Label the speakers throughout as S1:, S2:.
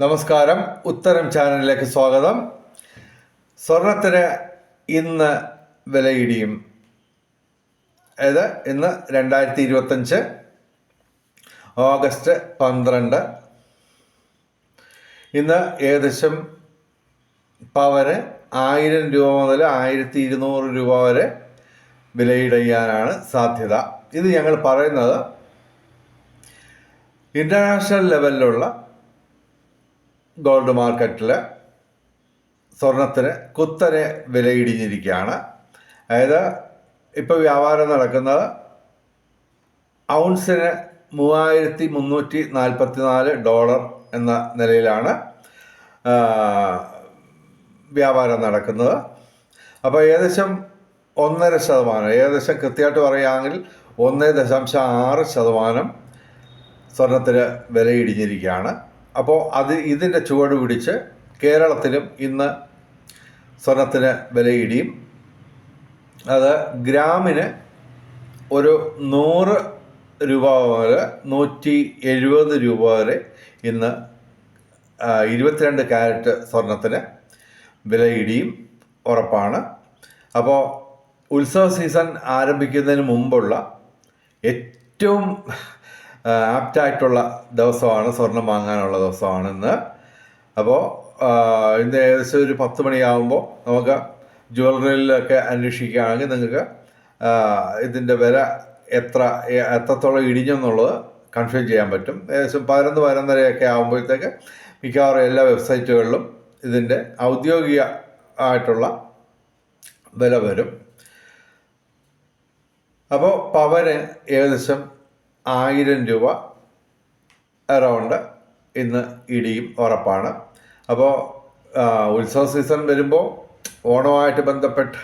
S1: നമസ്കാരം. ഉത്തരം ചാനലിലേക്ക് സ്വാഗതം. സ്വർണത്തിന് ഇന്ന് വിലയിടിയും. അതായത് ഇന്ന് രണ്ടായിരത്തി ഇരുപത്തഞ്ച് ഓഗസ്റ്റ് പന്ത്രണ്ട്. ഇന്ന് ഏകദേശം പവന് ആയിരം രൂപ മുതൽ ആയിരത്തി ഇരുന്നൂറ് രൂപ വരെ വിലയിടിയാനാണ് സാധ്യത. ഇത് ഞങ്ങൾ പറയുന്നത് ഇന്റർനാഷണൽ ലെവലിലുള്ള ഗോൾഡ് മാർക്കറ്റിൽ സ്വർണത്തിന് കുത്തനെ വിലയിടിഞ്ഞിരിക്കുകയാണ്. അതായത് ഇപ്പോൾ വ്യാപാരം നടക്കുന്നത് ഔൺസിന് മൂവായിരത്തി മുന്നൂറ്റി നാൽപ്പത്തി നാല് ഡോളർ എന്ന നിലയിലാണ് വ്യാപാരം നടക്കുന്നത്. അപ്പോൾ ഏകദേശം ഒന്നര ശതമാനം ഏകദേശം കൃത്യമായിട്ട് പറയുകയാണെങ്കിൽ ഒന്ന് ദശാംശം ആറ് ശതമാനം സ്വർണത്തിന് വിലയിടിഞ്ഞിരിക്കുകയാണ്. അപ്പോൾ അത് ഇതിന്റെ ചുവട് പിടിച്ച് കേരളത്തിലും ഇന്ന് സ്വർണത്തിന് വിലയിടിയും. അത് ഗ്രാമിന് ഒരു നൂറ് രൂപ മുതൽ നൂറ്റി എഴുപത് രൂപ വരെ ഇന്ന് ഇരുപത്തിരണ്ട് ക്യാരറ്റ് സ്വർണത്തിന് വിലയിടിയും ഉറപ്പാണ്. അപ്പോൾ ഉത്സവ സീസൺ ആരംഭിക്കുന്നതിന് മുമ്പുള്ള ഏറ്റവും ആപ്റ്റായിട്ടുള്ള ദിവസമാണ് സ്വർണം വാങ്ങാനുള്ള ദിവസമാണ് ഇന്ന് അപ്പോൾ ഇന്ന് ഏകദേശം ഒരു പത്ത് മണിയാകുമ്പോൾ നമുക്ക് ജ്വല്ലറിയിലൊക്കെ അന്വേഷിക്കുകയാണെങ്കിൽ നിങ്ങൾക്ക് ഇതിന്റെ വില എത്ര എത്രത്തോളം ഇടിഞ്ഞെന്നുള്ളത് കൺഫേം ചെയ്യാൻ പറ്റും. ഏകദേശം പതിനൊന്ന് പതിനൊന്നരയൊക്കെ ആകുമ്പോഴത്തേക്ക് മിക്കവാറും എല്ലാ വെബ്സൈറ്റുകളിലും ഇതിന്റെ ഔദ്യോഗിക ആയിട്ടുള്ള വില വരും. അപ്പോൾ പവന് ഏകദേശം ആയിരം രൂപ അറൗണ്ട് ഇന്ന് ഇടിയും ഉറപ്പാണ്. അപ്പോൾ ഉത്സവ സീസൺ വരുമ്പോൾ ഓണവുമായിട്ട് ബന്ധപ്പെട്ട്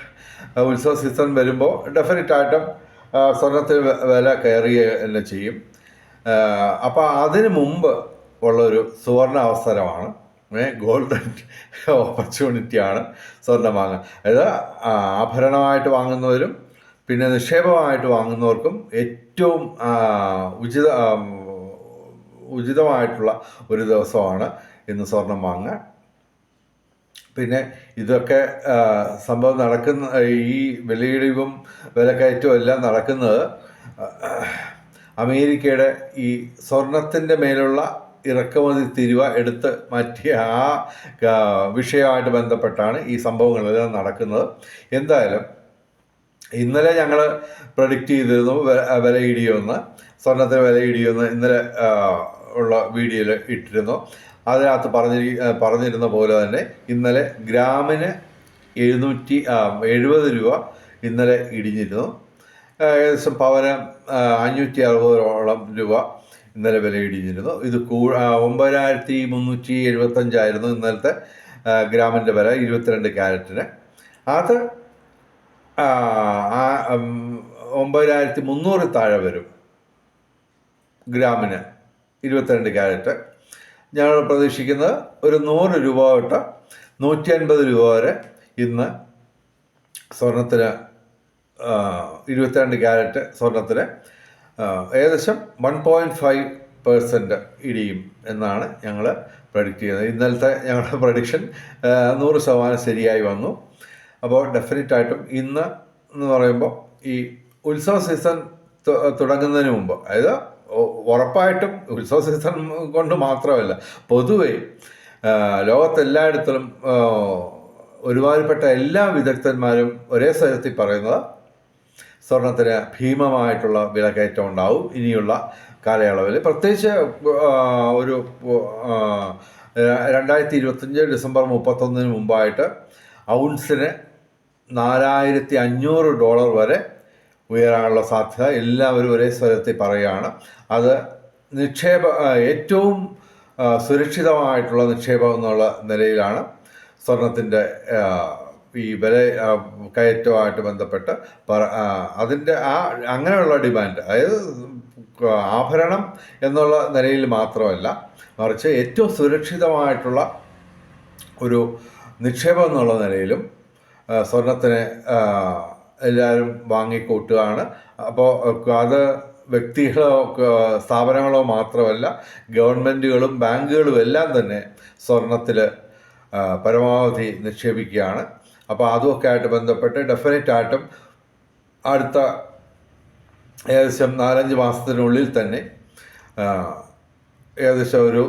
S1: ഉത്സവ സീസൺ വരുമ്പോൾ ഡെഫിനറ്റായിട്ടും സ്വർണത്തിന് വില കയറുക തന്നെ ചെയ്യും. അപ്പോൾ അതിന് മുമ്പ് ഉള്ളൊരു സുവർണ അവസരമാണ്. ഗോൾഡൻ ഓപ്പർച്യൂണിറ്റിയാണ് സ്വർണം വാങ്ങുക അതായത് ആഭരണമായിട്ട് വാങ്ങുന്നവരും പിന്നെ നിക്ഷേപമായിട്ട് വാങ്ങുന്നവർക്കും ഏറ്റവും ഉചിത ഉചിതമായിട്ടുള്ള ഒരു ദിവസമാണ് ഇന്ന് സ്വർണം വാങ്ങുക പിന്നെ ഇതൊക്കെ സംഭവം നടക്കുന്ന ഈ വിലയിടിവും വിലക്കയറ്റവും എല്ലാം നടക്കുന്നത് അമേരിക്കയുടെ ഈ സ്വർണത്തിന്റെ മേലുള്ള ഇറക്കുമതി തിരുവ എടുത്ത് മാറ്റിയ ആ, വിഷയമായിട്ട് ബന്ധപ്പെട്ടാണ് ഈ സംഭവങ്ങളെല്ലാം നടക്കുന്നത്. എന്തായാലും ഇന്നലെ ഞങ്ങൾ പ്രഡിക്റ്റ് ചെയ്തിരുന്നു വില ഇടിയുമെന്ന് സ്വർണത്തിന് വില ഇടിയുമെന്ന് ഇന്നലെ ഉള്ള വീഡിയോയിൽ ഇട്ടിരുന്നു. അതിനകത്ത് പറഞ്ഞിരി പറഞ്ഞിരുന്ന പോലെ തന്നെ ഇന്നലെ ഗ്രാമിന് എഴുന്നൂറ്റി എഴുപത് രൂപ ഇന്നലെ ഇടിഞ്ഞിരുന്നു. ഏകദേശം പവന് അഞ്ഞൂറ്റി അറുപതോളം രൂപ ഇന്നലെ വില ഇടിഞ്ഞിരുന്നു. ഇത് കൂ ഒമ്പതിനായിരത്തി മുന്നൂറ്റി എഴുപത്തഞ്ചായിരുന്നു ഇന്നലത്തെ ഗ്രാമിന്റെ വില ഇരുപത്തിരണ്ട് ക്യാരറ്റിന് അത് ഒമ്പതിനായിരത്തി മുന്നൂറ് താഴെ വരും. ഗ്രാമിന് ഇരുപത്തിരണ്ട് ക്യാരറ്റ്. ഞങ്ങൾ പ്രതീക്ഷിക്കുന്നത് ഒരു നൂറ് രൂപ തൊട്ട് നൂറ്റി അൻപത് രൂപ വരെ ഇന്ന് സ്വർണത്തിന് ഇരുപത്തിരണ്ട് ക്യാരറ്റ് സ്വർണത്തിന് ഏകദേശം വൺ പോയിന്റ് ഫൈവ് പേഴ്സന്റ് ഇടിയും എന്നാണ് ഞങ്ങൾ പ്രഡിക്റ്റ് ചെയ്യുന്നത്. ഇന്നലത്തെ ഞങ്ങളുടെ പ്രഡിക്ഷൻ നൂറ് ശതമാനം ശരിയായി വന്നു. അപ്പോൾ ഡെഫിനറ്റ് ആയിട്ടും ഇന്ന് എന്ന് പറയുമ്പോൾ ഈ ഉത്സവ സീസൺ തുടങ്ങുന്നതിന് മുമ്പ് അതായത് ഉറപ്പായിട്ടും ഉത്സവ സീസൺ കൊണ്ട് മാത്രമല്ല പൊതുവെ ലോകത്തെല്ലായിടത്തും ഒരുമാതിരിപ്പെട്ട എല്ലാ വിദഗ്ധന്മാരും ഒരേ സ്ഥലത്തിൽ പറയുന്നത് സ്വർണത്തിന് ഭീമമായിട്ടുള്ള വിലക്കയറ്റം ഉണ്ടാവും ഇനിയുള്ള കാലയളവിൽ. പ്രത്യേകിച്ച് ഒരു രണ്ടായിരത്തി ഇരുപത്തഞ്ച് ഡിസംബർ മുപ്പത്തൊന്നിന് മുമ്പായിട്ട് ഔൺസിന് നാലായിരത്തി അഞ്ഞൂറ് ഡോളർ വരെ ഉയരാനുള്ള സാധ്യത എല്ലാവരും ഒരേ സ്വരത്തിൽ പറയുകയാണ്. അത് നിക്ഷേപ ഏറ്റവും സുരക്ഷിതമായിട്ടുള്ള നിക്ഷേപം എന്നുള്ള നിലയിലാണ് സ്വർണത്തിന്റെ ഈ വില കയറ്റവുമായിട്ട് ബന്ധപ്പെട്ട് പറ അതിന്റെ ആ അങ്ങനെയുള്ള ഡിമാൻഡ് അതായത് ആഭരണം എന്നുള്ള നിലയിൽ മാത്രമല്ല മറിച്ച് ഏറ്റവും സുരക്ഷിതമായിട്ടുള്ള ഒരു നിക്ഷേപം എന്നുള്ള നിലയിലും സ്വർണത്തിന് എല്ലാവരും വാങ്ങിക്കൂട്ടുകയാണ്. അപ്പോൾ അത് വ്യക്തികളോ സ്ഥാപനങ്ങളോ മാത്രമല്ല ഗവൺമെന്റുകളും ബാങ്കുകളും എല്ലാം തന്നെ സ്വർണത്തിൽ പരമാവധി നിക്ഷേപിക്കുകയാണ്. അപ്പോൾ അതുമൊക്കെ ആയിട്ട് ബന്ധപ്പെട്ട് ഡെഫിനറ്റ് ആയിട്ടും അടുത്ത ഏകദേശം നാലഞ്ച് മാസത്തിനുള്ളിൽ തന്നെ ഏകദേശം ഒരു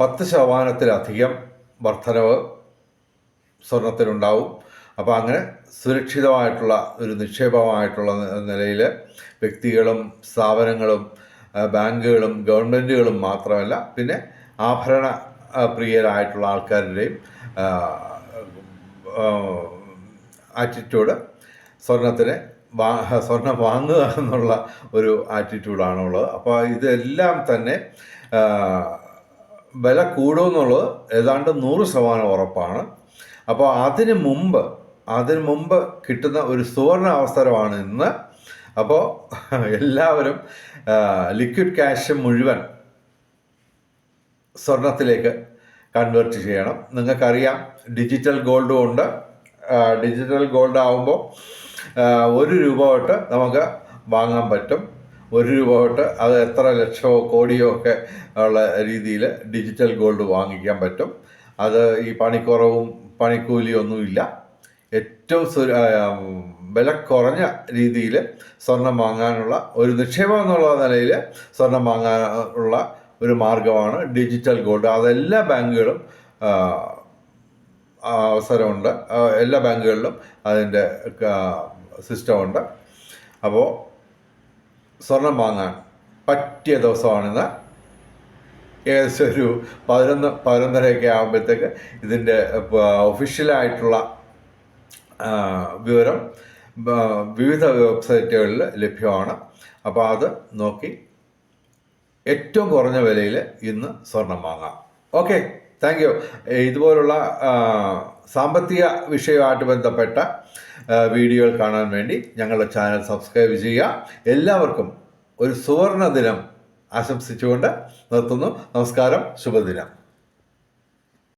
S1: പത്ത് ശതമാനത്തിലധികം വർധനവ് സ്വർണത്തിനുണ്ടാവും അപ്പോൾ അങ്ങനെ സുരക്ഷിതമായിട്ടുള്ള ഒരു നിക്ഷേപമായിട്ടുള്ള നിലയിൽ വ്യക്തികളും സ്ഥാപനങ്ങളും ബാങ്കുകളും ഗവൺമെന്റുകളും മാത്രമല്ല പിന്നെ ആഭരണ പ്രിയരായിട്ടുള്ള ആൾക്കാരുടെയും ആറ്റിറ്റ്യൂഡ് സ്വർണത്തിന് വാ സ്വർണം വാങ്ങുക എന്നുള്ള ഒരു ആറ്റിറ്റ്യൂഡാണുള്ളത് അപ്പോൾ ഇതെല്ലാം തന്നെ വില കൂടുമെന്നുള്ളത് ഏതാണ്ട് നൂറ് ശതമാനം ഉറപ്പാണ്. അപ്പോൾ അതിന് മുമ്പ് അതിന് മുമ്പ് കിട്ടുന്ന ഒരു സുവർണ അവസരമാണ് ഇന്ന്. അപ്പോൾ എല്ലാവരും ലിക്വിഡ് ക്യാഷ് മുഴുവൻ സ്വർണത്തിലേക്ക് കൺവേർട്ട് ചെയ്യണം. നിങ്ങൾക്കറിയാം ഡിജിറ്റൽ ഗോൾഡും ഉണ്ട്. ഡിജിറ്റൽ ഗോൾഡ് ആകുമ്പോൾ ഒരു രൂപ തൊട്ട് നമുക്ക് വാങ്ങാൻ പറ്റും. ഒരു രൂപ തൊട്ട് അത് എത്ര ലക്ഷമോ കോടിയോ ഒക്കെ ഉള്ള രീതിയിൽ ഡിജിറ്റൽ ഗോൾഡ് വാങ്ങിക്കാൻ പറ്റും. അത് ഈ പണിക്കുറവും പണിക്കൂലിയൊന്നുമില്ല. ഏറ്റവും വില കുറഞ്ഞ രീതിയിൽ സ്വർണം വാങ്ങാനുള്ള ഒരു നിക്ഷേപം എന്നുള്ള നിലയിൽ സ്വർണം വാങ്ങാനുള്ള ഒരു മാർഗമാണ് ഡിജിറ്റൽ ഗോൾഡ്. അതെല്ലാ ബാങ്കുകളും അവസരമുണ്ട്. എല്ലാ ബാങ്കുകളിലും അതിന്റെ സിസ്റ്റമുണ്ട്. അപ്പോൾ സ്വർണം വാങ്ങാൻ പറ്റിയ ദിവസമാണിന്ന് ഏകദേശം ഒരു പതിനൊന്ന് പതിനൊന്നരയൊക്കെ ആകുമ്പോഴത്തേക്ക് ഇതിന്റെ ഒഫീഷ്യലായിട്ടുള്ള വിവരം വിവിധ വെബ്സൈറ്റുകളിൽ ലഭ്യമാണ്. അപ്പോൾ അത് നോക്കി ഏറ്റവും കുറഞ്ഞ വിലയിൽ ഇന്ന് സ്വർണം വാങ്ങാം. Okay thank you. ഇതുപോലുള്ള സാമ്പത്തിക വിഷയവുമായിട്ട് ബന്ധപ്പെട്ട വീഡിയോകൾ കാണാൻ വേണ്ടി ഞങ്ങളുടെ ചാനൽ സബ്സ്ക്രൈബ് ചെയ്യുക. എല്ലാവർക്കും ഒരു സുവർണ ദിനം ആശംസിച്ചുകൊണ്ട് നിർത്തുന്നു. നമസ്കാരം. ശുഭദിനം.